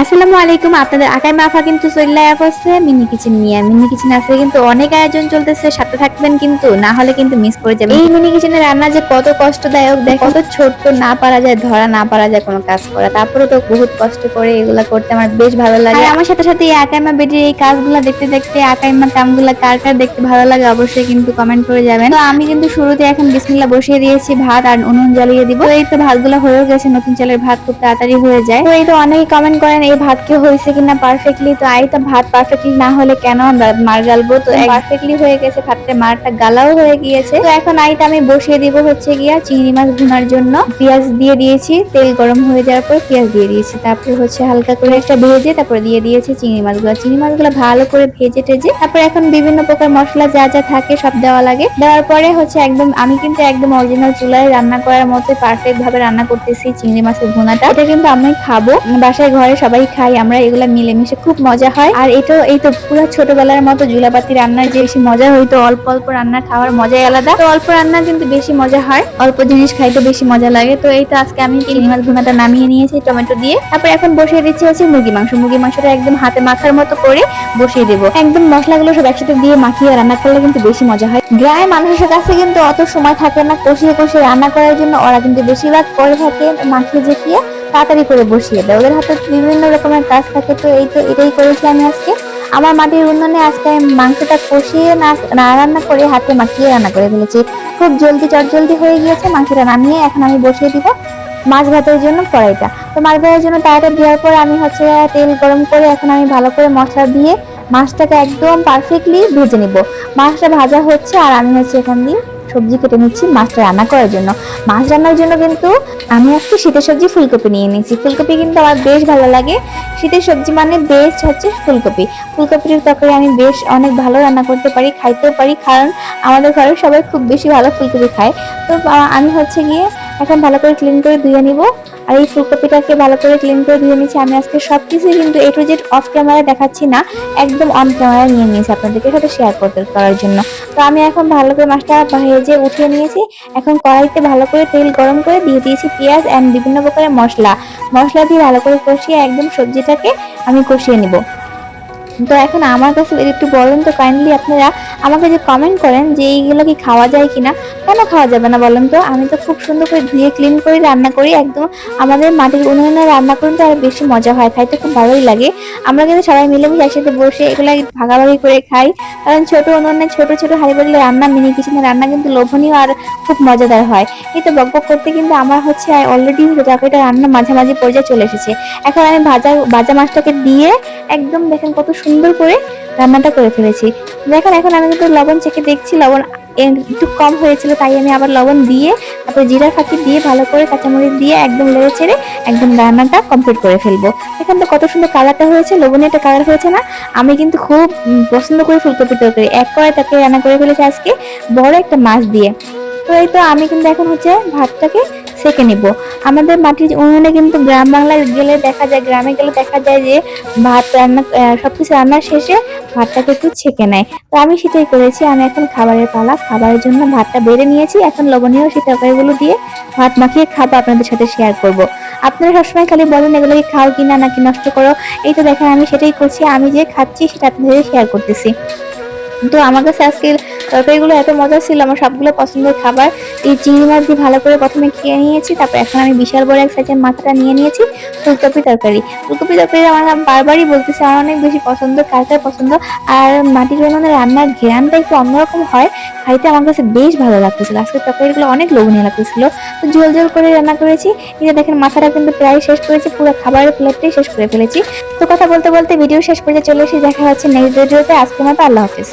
আসসালামু আলাইকুম আপনাদের আকাই মাফা কিন্তু চলে আসছে মিনি কিচেন নিয়ে মিনি কিচেন আছে কিন্তু অনেক আয়োজন চলতেছে সাথে থাকবেন কিন্তু না হলে কিন্তু মিস করে যাবেন। এই মিনি কিচেনের রান্না যে কত কষ্টদায়ক দেখ। কত ছোট্ট না পারা যায় ধরা না পারা যায় কোনো কাজ করা। তারপরে তো বহুত কষ্ট করে এগুলা করতে আমার বেশ ভালো লাগে। আর আমার সাথে সাথে এই আকাইমা বেটির এই কাজগুলো দেখতে দেখতে আকাইমা কামগুলা কার কার দেখতে ভালো লাগে অবশ্যই কিন্তু কমেন্ট করে যাবেন। তো আমি কিন্তু শুরুতে এখন বিসমিল্লা বসিয়ে দিয়েছি ভাত আর উনুন জ্বালিয়ে দিব। তো এই তো ভাতগুলো হয়েও গেছে নতুন চালের ভাত খুব তাড়াতাড়ি হয়ে যায়। তো এই তো অনেকে কমেন্ট করেন এই ভাত কি হয়েছে কিনা পারফেক্টলি তো আই তো ভাত পারফেক্টলি না হলে কেন আমরা মার গালবো? তো পারফেক্টলি হয়ে গেছে ভাতটা মারটা গালাও হয়ে গিয়েছে। তো এখন আইটা আমি বসিয়ে দিব হচ্ছে গিয়া চিংড়ি মাছ ভুনার জন্য। পেঁয়াজ দিয়ে দিয়েছি তেল গরম হয়ে যাওয়ার পর পেঁয়াজ দিয়ে দিয়েছি। তারপর হচ্ছে হালকা করে একটা ভেজে তারপরে দিয়ে দিয়েছি চিংড়ি মাছগুলো। চিংড়ি মাছগুলো ভালো করে ভেজে টেজে তারপর এখন বিভিন্ন প্রকার মশলা যা যা থাকে সব দেওয়া লাগে। দেওয়ার পরে হচ্ছে একদম আমি কিন্তু একদম অরিজিনাল চুলায় রান্না করার মতো পারফেক্ট ভাবে রান্না করতেছি চিংড়ি মাছের ভুনাটা। এটা কিন্তু আমি খাব বাসায় ঘরে সবাই খাই, আমরা এগুলা মিলেমিশে খুব মজা হয়। আর এটা, এই তো পুরো ছোটবেলার মতো জুলাপাতি রান্নার যে বেশি মজা হইতো, অল্প অল্প রান্না খাওয়ার মজাই আলাদা। তো অল্প রান্না কিন্তু বেশি মজা হয়, অল্প জিনিস খাইতে বেশি মজা লাগে। তো এই তো আজকে আমি চিংড়ি মাছ ভুনাটা নামিয়ে নিয়েছি, টমেটো দিয়ে। তারপর এখন বসিয়ে দিচ্ছি হচ্ছে মুরগি মাংস। মুরগি মাংসটা একদম হাতে মাখার মতো করে বসিয়ে দেবো। একদম মশলাগুলো সব একসাথে দিয়ে মাখিয়ে রান্না করলে কিন্তু বেশি মজা হয়। গ্রামের মানুষের কাছে কিন্তু অত সময় থাকে না, কষিয়ে কষিয়ে রান্না করার জন্য। ওরা কিন্তু বেশিরভাগ করে থাকে মাখিয়ে জেখিয়ে তাড়াতাড়ি করে বসিয়ে দেয়। ওদের হাতে বিভিন্ন রকমের কাজ থাকে, তো এই তো এটাই করেছি আমি আজকে। আমার মাটির উন্নয়নে আজকে আমি মাংসটা কষিয়ে না রান্না করে হাতে মাখিয়ে রান্না করে ফেলেছি। খুব জলদি চটজলদি হয়ে গিয়েছে, মাংসটা নামিয়ে এখন আমি বসিয়ে দিব মাছ ভাতের জন্য কড়াইটা। তো মাছ ভাতের জন্য তাড়াতাড়ি দেওয়ার পর আমি হচ্ছে তেল গরম করে এখন আমি ভালো করে মশলা দিয়ে মাছটাকে একদম পারফেক্টলি ভেজে নিব। মাছটা ভাজা হচ্ছে আর আমি হচ্ছে এখান দিয়ে সবজি কেটে নিচ্ছি মাছটা রান্না করার জন্য। মাছ রান্নার জন্য কিন্তু আমি আজকে শীতের সবজি ফুলকপি নিয়ে নিয়েছি ফুলকপি কিন্তু আমার বেশ ভালো লাগে। শীতের সবজি মানে বেস্ট হচ্ছে ফুলকপি। ফুলকপির তরকারি আমি বেশ অনেক ভালো রান্না করতে পারি, খাইতেও পারি, কারণ আমাদের ঘরে সবাই খুব বেশি ভালো ফুলকপি খায়। তো আমি হচ্ছে গিয়ে এখন ভালো করে ক্লিন করে ধুয়ে নিব। আর এই ফুলকপিটাকে ভালো করে ক্লিন করে ধুয়ে নিচ্ছি আমি আজকে সবকিছুই কিন্তু A to Z of camera দেখাচ্ছি না, একদম অন ক্যামেরা নিয়ে নিয়েছি আপনাদেরকে। সাথে শেয়ার করতে করার জন্য। তো আমি এখন ভালো করে মাছটা ভেজে উঠিয়ে নিয়েছি। এখন কড়াইতে ভালো করে তেল গরম করে দিয়ে দিয়েছি পেঁয়াজ অ্যান্ড বিভিন্ন প্রকারের মশলা। মশলা দিয়ে ভালো করে কষিয়ে একদম সবজিটাকে আমি কষিয়ে নিব। তো এখন আমার কাছে একটু বলেন তো কাইন্ডলি আপনারা আমাকে যে কমেন্ট করেন যে এইগুলো কি খাওয়া যায় কিনা, কেন খাওয়া যাবে না বলেন তো? আমি তো খুব সুন্দর করে ধুয়ে ক্লিন করে রান্না করি, একদম আমাদের মাটির উনুনে রান্না করুন তো আর বেশি মজা হয়, খাইতে খুব ভালোই লাগে। আমরা কিন্তু সবাই মিলেমিশে একসাথে বসে এগুলো ভাগাভাগি করে খাই। কারণ ছোট উনুনে ছোট ছোট হাড়ি বাড়িলে রান্না, মিনি কিচেনে রান্না কিন্তু লোভনীয় আর খুব মজাদার হয়। এই তো বক বক করতে কিন্তু আমার হচ্ছে অলরেডি তরকারিটা রান্না মাঝামাঝি পর্যায়ে চলে এসেছে। এখন আমি ভাজা ভাজা মাছটাকে দিয়ে একদম দেখেন কত সুন্দর করে রান্নাটা করে ফেলেছি। দেখেন, এখন আমি কিন্তু লবণ চেখে দেখছি, লবণ একটু কম হয়েছিল, তাই আমি আবার লবণ দিয়ে, তারপরে জিরা ফাঁকি দিয়ে ভালো করে কাঁচামরিচ দিয়ে একদম লেড়ে ছেড়ে একদম রান্নাটা কমপ্লিট করে ফেলব। এখন তো কত সুন্দর কালারটা হয়েছে লবণে একটা কালার হয়েছে না? আমি কিন্তু খুব পছন্দ করি ফুলকপি তরকারি। এক কড়াই তাকে রান্না করে ফেলেছি আজকে, বড় একটা মাছ দিয়ে। তো এই তো আমি কিন্তু এখন হচ্ছে ভাতটাকে সেকে নিব। আমাদের মাটির উনুনে কিন্তু গ্রাম বাংলায় গেলে দেখা যায় গ্রামে গেলে দেখা যায় যে ভাত রান্না আহ, সবকিছু রান্নার শেষে ভাতটাকে একটু ছেঁকে নেয়। তো আমি সেটাই করেছি আমি এখন খাবারের পালা। খাবারের জন্য ভাতটা বেড়ে নিয়েছি এখন লবণীয় সেই তরকারিগুলো দিয়ে ভাত মাখিয়ে খাব আপনাদের সাথে শেয়ার করব। আপনারা সবসময় খালি বলেন এগুলোকে খাও কিনা নাকি নষ্ট করো? এই তো দেখেন আমি সেটাই করছি আমি যে খাচ্ছি সেটা আপনাদের শেয়ার করতেছি। তো আমার কাছে আজকে তরকারিগুলো এত মজা ছিল, আমার সবগুলো পছন্দের খাবার। এই চিংড়ি মাছ দিয়ে ভালো করে প্রথমে খেয়ে নিয়েছি, তারপর এখন আমি বিশাল বড় এক সাইজের মাথাটা নিয়ে নিয়েছি, ফুলকপি তরকারি। ফুলকপি তরকারি আমার বারবারই বলতেছি, আমার অনেক বেশি পছন্দ, কার কার পছন্দ? আর মাটির উনুনের রান্নার ঘেরানটা একটু অন্যরকম হয়, খাইতে আমার কাছে বেশ ভালো লাগতেছিল। আজকে তরকারিগুলো অনেক লোভনীয় লাগতেছিল। তো জল ঝোল করে রান্না করেছি। যে দেখেন, মাথাটা কিন্তু প্রায় শেষ করেছি, পুরো খাবারের প্লেটটাই শেষ করে ফেলেছি। তো কথা বলতে বলতে ভিডিও শেষ পর্যায়ে চলে এসে দেখা হচ্ছে নেক্সট ভিডিওতে আজকের মতো আল্লাহ হাফিজ।